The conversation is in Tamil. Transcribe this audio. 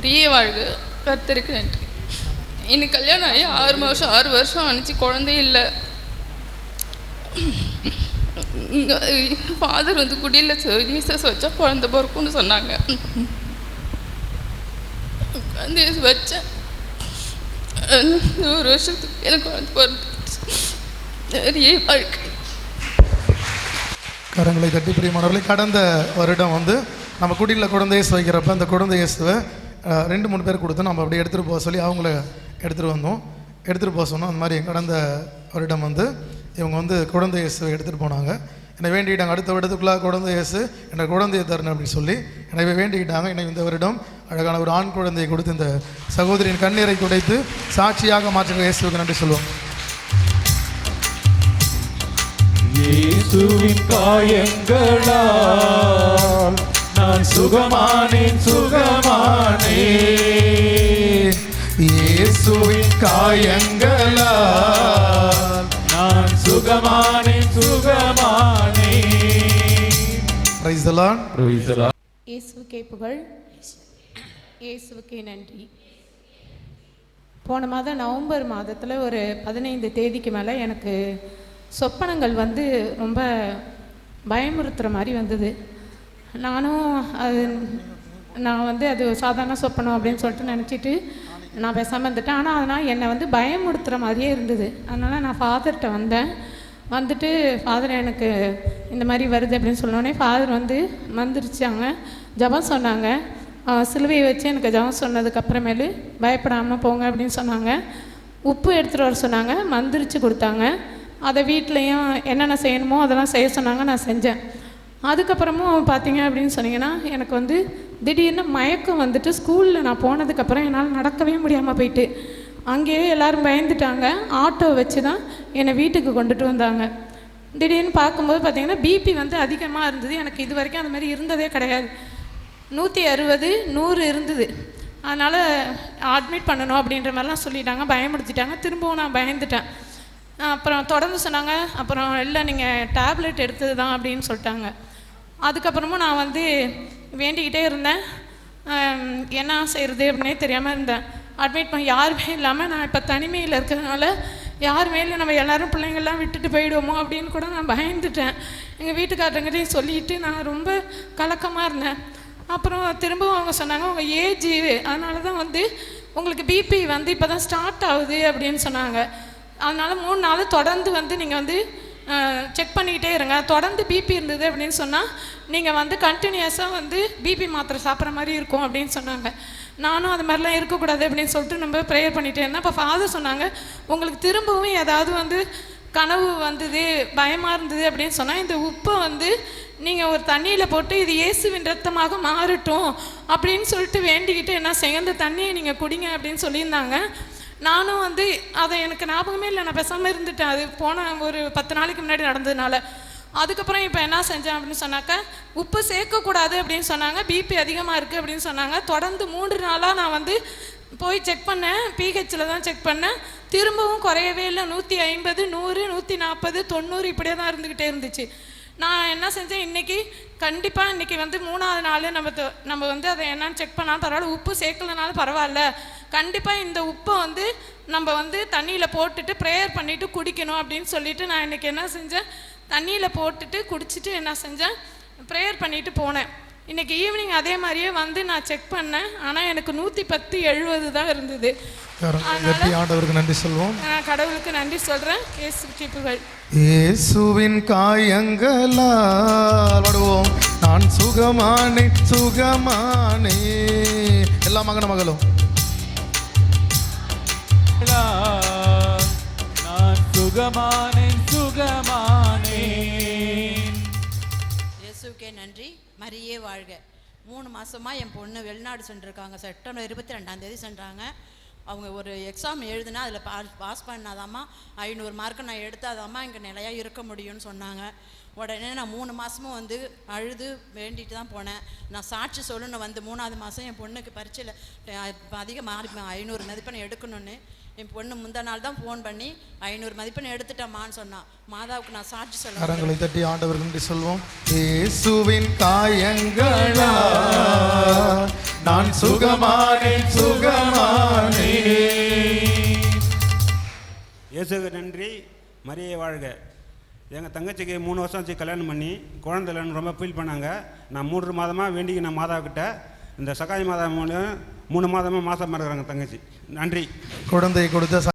மரியே வாழ்க. கத்திருக்கு நன்றி. எனக்கு கல்யாணம் ஆகி ஆறு வருஷம் ஆறு வருஷம் அனுப்பிச்சு குழந்தை இல்லை. ஃபாதர் வந்து குடியில் ஜீசஸ் வச்சா குழந்த பிறக்கும்னு சொன்னாங்க. குழந்தைய வச்சேன். ஒரு வருஷத்துக்கு எனக்கு குழந்தை பிறந்துச்சு நிறைய வாழ்க்கை. கரங்களை தட்டி பிரியமானவர்களை கடந்த வருடம் வந்து நம்ம குடியில் குழந்தை இயேசு வைக்கிறப்ப அந்த குழந்தை இயேசுவை ரெண்டு மூணு பேர் கொடுத்து நம்ம அப்படியே எடுத்துகிட்டு போக சொல்லி அவங்கள எடுத்துகிட்டு வந்தோம். எடுத்துகிட்டு போக சொன்னோம் அந்த மாதிரி கடந்த வருடம் வந்து இவங்க வந்து குழந்தை இயேசுவை எடுத்துகிட்டு போனாங்க. என்னை வேண்டிக்கிட்டாங்க அடுத்த வருடத்துக்குள்ளாக குழந்தை இயேசு என்னை குழந்தையை தரணும் அப்படின்னு சொல்லி எனவே வேண்டிக்கிட்டாங்க. என்னை இந்த வருடம் அழகான ஒரு ஆண் குழந்தையை கொடுத்து இந்த சகோதரியின் கண்ணீரை துடைத்து சாட்சியாக மாற்றுகிற இயேசுவுக்கு நன்றி சொல்லுவோம். இயேசுவின் காயங்களால் நான் சுகமானேன் சுகம் இயேசுவின் காயங்களால் நான் லார்ட் Praise the Lord. இயேசுவுக்கே புகழ். இயேசுவுக்கே நன்றி. போன மாதம் நவம்பர் மாதத்தில் ஒரு பதினைந்து தேதிக்கு மேலே எனக்கு சொப்பனங்கள் வந்து ரொம்ப பயமுறுத்துகிற மாதிரி வந்தது. நானும் அது நான் வந்து அது சாதாரண சொப்பனம் அப்படின்னு சொல்லிட்டு நினச்சிட்டு நான் பேசாமல் இருந்துட்டேன். ஆனால் அதனால் என்னை வந்து பயமுறுத்துகிற மாதிரியே இருந்தது. அதனால் நான் ஃபாதர்கிட்ட வந்தேன். வந்துட்டு ஃபாதர் எனக்கு இந்த மாதிரி வருது அப்படின்னு சொன்னோடனே ஃபாதர் வந்து வந்துருச்சாங்க ஜெபம் சொன்னாங்க. சிலுவையை வச்சு எனக்கு ஜெபம் சொன்னதுக்கப்புறமேலு பயப்படாமல் போங்க அப்படின்னு சொன்னாங்க. உப்பு எடுத்துகிட்டு வர சொன்னாங்க. மந்திரிச்சு கொடுத்தாங்க. அதை வீட்லேயும் என்னென்ன செய்யணுமோ அதெல்லாம் செய்ய சொன்னாங்க. நான் செஞ்சேன். அதுக்கப்புறமும் பார்த்தீங்க அப்படின்னு சொன்னீங்கன்னா எனக்கு வந்து திடீர்னு மயக்கம் வந்துட்டு ஸ்கூலில் நான் போனதுக்கப்புறம் என்னால் நடக்கவே முடியாமல் போயிட்டு. அங்கேயே எல்லோரும் பயந்துட்டாங்க. ஆட்டோ வச்சு தான் என்னை வீட்டுக்கு கொண்டுட்டு வந்தாங்க. திடீர்னு பார்க்கும்போது பார்த்திங்கன்னா பிபி வந்து அதிகமாக இருந்தது. எனக்கு இது வரைக்கும் அந்த மாதிரி இருந்ததே கிடையாது. நூற்றி அறுபது நூறு இருந்தது. அதனால் அட்மிட் பண்ணணும் அப்படின்ற மாதிரிலாம் சொல்லிட்டாங்க. பயமுடுத்திட்டாங்க திரும்பவும் நான் பயந்துட்டேன். அப்புறம் தொடர்ந்து சொன்னாங்க. அப்புறம் இல்லை நீங்கள் டேப்லெட் எடுத்தது தான் அப்படின்னு சொல்லிட்டாங்க. அதுக்கப்புறமும் நான் வந்து வேண்டிக்கிட்டே இருந்தேன். என்ன செய்கிறது அப்படின்னே தெரியாமல் இருந்தேன். அட்மிட் பண்ண யாருமே இல்லாமல் நான் இப்போ தனிமையில் இருக்கிறதுனால யார் மேலே நம்ம எல்லோரும் பிள்ளைங்கள்லாம் விட்டுட்டு போயிடுவோமோ அப்படின்னு கூட நான் பயந்துட்டேன். எங்கள் வீட்டுக்காரங்கிட்டையும் சொல்லிட்டு நான் ரொம்ப கலக்கமாக இருந்தேன். அப்புறம் திரும்பவும் அவங்க சொன்னாங்க உங்கள் ஏஜ் அதனால தான் வந்து உங்களுக்கு பிபி வந்து இப்போ தான் ஸ்டார்ட் ஆகுது அப்படின்னு சொன்னாங்க. அதனால் மூணு நாள் தொடர்ந்து வந்து நீங்கள் வந்து செக் பண்ணிக்கிட்டே இருங்க. தொடர்ந்து பிபி இருந்தது அப்படின்னு சொன்னால் நீங்கள் வந்து கண்டினியூஸாக வந்து பிபி மாத்திரை சாப்பிட்ற மாதிரி இருக்கும் அப்படின்னு சொன்னாங்க. நானும் அது மாதிரிலாம் இருக்கக்கூடாது அப்படின்னு சொல்லிட்டு நம்ம ப்ரேயர் பண்ணிகிட்டே இருந்தேன். அப்போ ஃபாதர் சொன்னாங்க உங்களுக்கு திரும்பவும் ஏதாவது வந்து கனவு வந்தது பயமாக இருந்தது? அப்படின்னு சொன்னால் இந்த உப்பை வந்து நீங்கள் ஒரு தண்ணியில் போட்டு இது இயேசுவின் ரத்தமாக மாறட்டும் அப்படின்னு சொல்லிட்டு வேண்டிக்கிட்டு என்ன செய்ய தண்ணியை நீங்கள் குடிங்க அப்படின்னு சொல்லியிருந்தாங்க. நானும் வந்து அதை எனக்கு ஞாபகமே இல்லை. நான் பேசாமல் இருந்துட்டேன். அது போன ஒரு பத்து நாளைக்கு முன்னாடி நடந்ததுனால. அதுக்கப்புறம் இப்போ என்ன செஞ்சேன் அப்படின்னு சொன்னாக்க உப்பு சேர்க்கக்கூடாது அப்படின்னு சொன்னாங்க. பிபி அதிகமாக இருக்குது அப்படின்னு சொன்னாங்க. தொடர்ந்து மூன்று நாளாக நான் வந்து போய் செக் பண்ணேன். பிஹெச்சில் தான் செக் பண்ணேன். திரும்பவும் குறையவே இல்லை. நூற்றி ஐம்பது நூறு நூற்றி நாற்பது தொண்ணூறு இப்படியே தான் இருந்துக்கிட்டே இருந்துச்சு. நான் என்ன செஞ்சேன்? இன்னைக்கு கண்டிப்பாக இன்றைக்கி வந்து மூணாவது நாள் நம்ம தொ- நம்ம வந்து அதை என்னன்னு செக் பண்ணாலும் பரவாயில்ல. உப்பு சேர்க்கலனாலும் பரவாயில்ல. கண்டிப்பாக இந்த உப்பை வந்து நம்ம வந்து தண்ணியில் போட்டுட்டு ப்ரேயர் பண்ணிட்டு குடிக்கணும் அப்படின்னு சொல்லிட்டு நான் இன்னைக்கு என்ன செஞ்சேன்? தண்ணியில் போட்டுட்டு குடிச்சிட்டு என்ன செஞ்சேன்? ப்ரேயர் பண்ணிட்டு போனேன். இன்னைக்கு ஈவினிங் அதே மாதிரியே வந்து நான் செக் பண்ணேன். ஆனால் எனக்கு நூற்றி பத்து எழுபது தான் இருந்தது. ஆண்டவருக்கு நன்றி சொல்வோம். நான் கடவுளுக்கு நன்றி சொல்கிறேன் இயேசு கிப்புகள் இயேசுவின் காயங்களால் பாடுவோம் நான் சுகமானே சுகமானே எல்லா மகன மகளும் நான் சுகமானேன் சுகமானேன். இயேசுக்கே நன்றி. மரியே வாழ்க. மூணு மாசமா என் பொண்ணு வெளிநாடு சென்றிருக்காங்க. செப்டம்பர் இருபத்தி ரெண்டாம் தேதி சென்றாங்க. அவங்க ஒரு எக்ஸாம் எழுதுனா அதில் பாஸ் பாஸ் பண்ணாதாம்மா. ஐநூறு மார்க்கு நான் எடுத்தாதாம்மா இங்கே நிலையாக இருக்க முடியும்னு சொன்னாங்க. உடனே நான் மூணு மாதமும் வந்து அழுது வேண்டிட்டு தான் போனேன். நான் சாட்சி சொல்லணும் வந்து மூணாவது மாதம் என் பொண்ணுக்கு பரீட்சையில் அதிக மார்க் ஐநூறு மதிப்பெண் எடுக்கணும்னு. என் பொண்ணு முந்தா நாள் தான் ஃபோன் பண்ணி ஐநூறு மதிப்பெண் எடுத்துட்டம்மான்னு சொன்னான் மாதாவுக்கு நான் சாட்சி சொல்ல கரங்களை தட்டி ஆண்டவருக்கு நன்றி சொல்வோம். இயேசுவின் காயங்களா நான் சுகமானேன் சுகமானேன். இயேசுக்கு நன்றி. மரியை வாழ்க. எங்கள் தங்கச்சிக்கு மூணு வருஷம் ஆச்சு கல்யாணம் பண்ணி. குழந்தை இல்லைன்னு ரொம்ப ஃபீல் பண்ணாங்க. நான் மூன்று மாதமாக வேண்டி நான் மாதா கிட்ட இந்த சகாய் மாதா மூலம் மூணு மாதமாக மாதமாக இருக்கிறாங்க தங்கச்சி. நன்றி. குழந்தை கொடுத்த